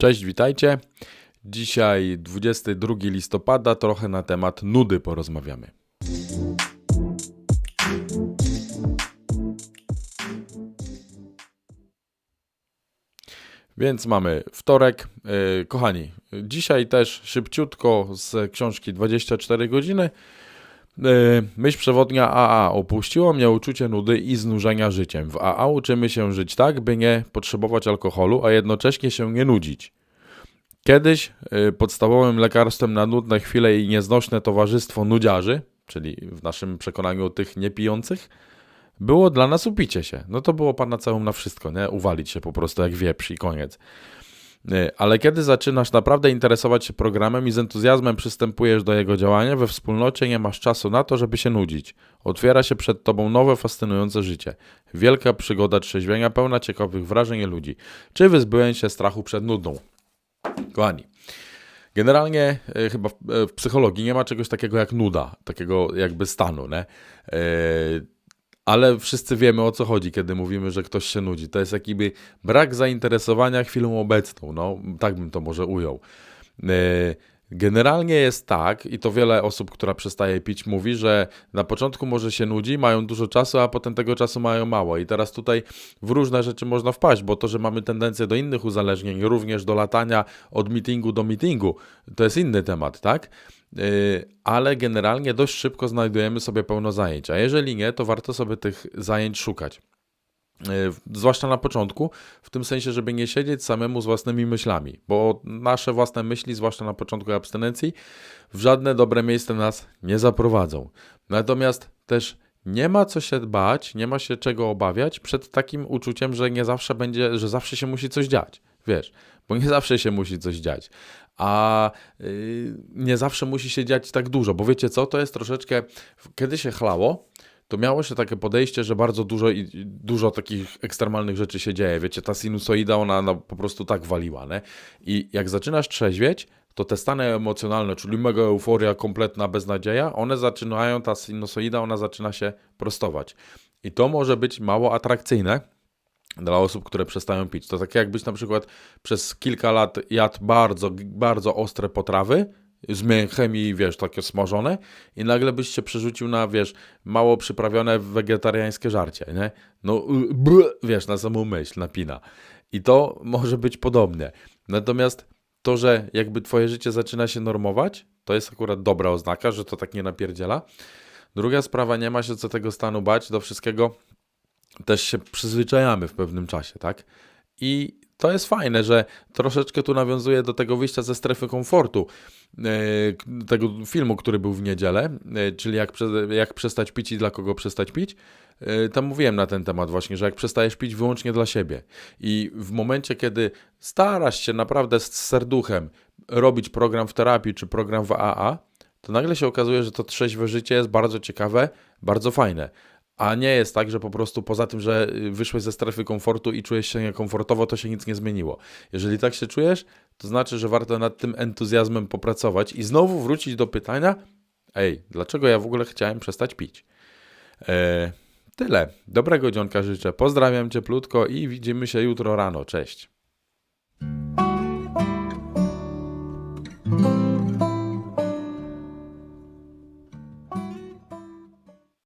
Cześć, witajcie. Dzisiaj 22 listopada, trochę na temat nudy porozmawiamy. Więc mamy wtorek. Yy, kochani, dzisiaj też szybciutko z książki 24 godziny. Yy, myśl przewodnia AA opuściło mnie uczucie nudy i znużenia życiem. W AA uczymy się żyć tak, by nie potrzebować alkoholu, a jednocześnie się nie nudzić. Kiedyś y, podstawowym lekarstwem na nudne chwile i nieznośne towarzystwo nudziarzy, czyli w naszym przekonaniu tych niepijących, było dla nas upicie się. No to było panaceum na wszystko, nie? Uwalić się po prostu jak wieprz i koniec. Y, Ale kiedy zaczynasz naprawdę interesować się programem i z entuzjazmem przystępujesz do jego działania, we wspólnocie nie masz czasu na to, żeby się nudzić. Otwiera się przed tobą nowe, fascynujące życie. Wielka przygoda trzeźwienia, pełna ciekawych wrażeń i ludzi. Czy wyzbyłem się strachu przed nudą? Kochani, generalnie e, chyba w, e, w psychologii nie ma czegoś takiego jak nuda, takiego jakby stanu, nie? Ale wszyscy wiemy o co chodzi, kiedy mówimy, że ktoś się nudzi. To jest jakiby brak zainteresowania chwilą obecną, no tak bym to może ujął. E, Generalnie jest tak, i to wiele osób, która przestaje pić, mówi, że na początku może się nudzi, mają dużo czasu, a potem tego czasu mają mało. I teraz tutaj w różne rzeczy można wpaść, bo to, że mamy tendencję do innych uzależnień, również do latania od meetingu do meetingu, to jest inny temat, tak? Yy, ale generalnie dość szybko znajdujemy sobie pełno zajęć, a jeżeli nie, to warto sobie tych zajęć szukać. E, zwłaszcza na początku, w tym sensie, żeby nie siedzieć samemu z własnymi myślami, bo nasze własne myśli, zwłaszcza na początku abstynencji, w żadne dobre miejsce nas nie zaprowadzą. Natomiast też nie ma co się bać, nie ma się czego obawiać przed takim uczuciem, że nie zawsze będzie, że zawsze się musi coś dziać. Wiesz, bo nie zawsze się musi coś dziać. A yy, nie zawsze musi się dziać tak dużo, bo wiecie co, to jest troszeczkę, kiedy się chlało, to miało się takie podejście, że bardzo dużo, dużo takich ekstremalnych rzeczy się dzieje. Wiecie, ta sinusoida, ona, ona po prostu tak waliła, nie? I jak zaczynasz trzeźwieć, to te stany emocjonalne, czyli mega euforia, kompletna beznadzieja, one zaczynają, ta sinusoida, ona zaczyna się prostować. I to może być mało atrakcyjne dla osób, które przestają pić. To tak jakbyś na przykład przez kilka lat jadł bardzo, bardzo ostre potrawy, z mięchem i wiesz, takie smażone i nagle byś się przerzucił na, wiesz, mało przyprawione wegetariańskie żarcie, nie? No, y, bl, wiesz, na samą myśl, napina. I to może być podobne. Natomiast to, że jakby twoje życie zaczyna się normować, to jest akurat dobra oznaka, że to tak nie napierdziela. Druga sprawa, nie ma się co tego stanu bać, do wszystkiego też się przyzwyczajamy w pewnym czasie, tak? I to jest fajne, że troszeczkę tu nawiązuje do tego wyjścia ze strefy komfortu, e, tego filmu, który był w niedzielę, e, czyli jak, jak przestać pić i dla kogo przestać pić. E, tam mówiłem na ten temat właśnie, że jak przestajesz pić wyłącznie dla siebie i w momencie, kiedy starasz się naprawdę z serduchem robić program w terapii czy program w AA, to nagle się okazuje, że to trzeźwe życie jest bardzo ciekawe, bardzo fajne. A nie jest tak, że po prostu poza tym, że wyszłeś ze strefy komfortu i czujesz się niekomfortowo, to się nic nie zmieniło. Jeżeli tak się czujesz, to znaczy, że warto nad tym entuzjazmem popracować i znowu wrócić do pytania: ej, dlaczego ja w ogóle chciałem przestać pić? Eee, tyle. Dobrego dzionka życzę. Pozdrawiam cieplutko i widzimy się jutro rano. Cześć.